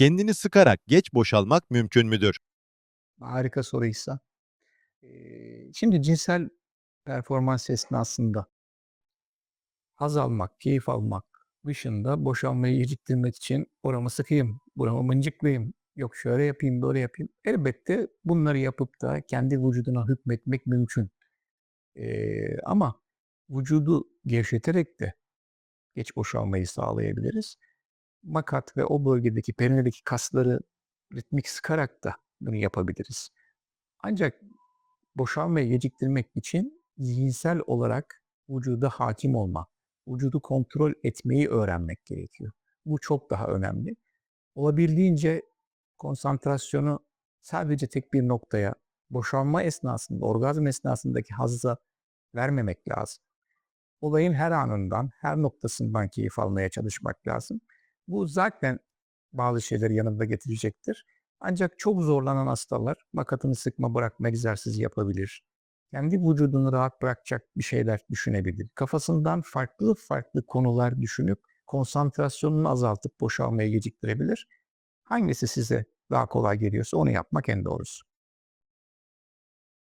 Kendini sıkarak geç boşalmak mümkün müdür? Harika soruysa. Eee, şimdi cinsel performans esnasında haz almak, keyif almak dışında boşalmayı geciktirmek için oramı sıkayım, buramı mıncıklayayım, yok şöyle yapayım, böyle yapayım. Elbette bunları yapıp da kendi vücuduna hükmetmek mümkün. Eee, ama vücudu gevşeterek de geç boşalmayı sağlayabiliriz. Makat ve o bölgedeki perinedeki kasları ritmik sıkarak da bunu yapabiliriz. Ancak boşalmayı geciktirmek için zihinsel olarak vücuda hakim olma, vücudu kontrol etmeyi öğrenmek gerekiyor. Bu çok daha önemli. Olabildiğince konsantrasyonu sadece tek bir noktaya, boşalma esnasında, orgazm esnasındaki hazza vermemek lazım. Olayın her anından, her noktasından keyif almaya çalışmak lazım. Bu zaten bazı şeyleri yanında getirecektir. Ancak çok zorlanan hastalar makatını sıkma bırakma egzersizi yapabilir. Kendi vücudunu rahat bırakacak bir şeyler düşünebilir. Kafasından farklı farklı konular düşünüp konsantrasyonunu azaltıp boşalmayı geciktirebilir. Hangisi size daha kolay geliyorsa onu yapmak en doğrusu.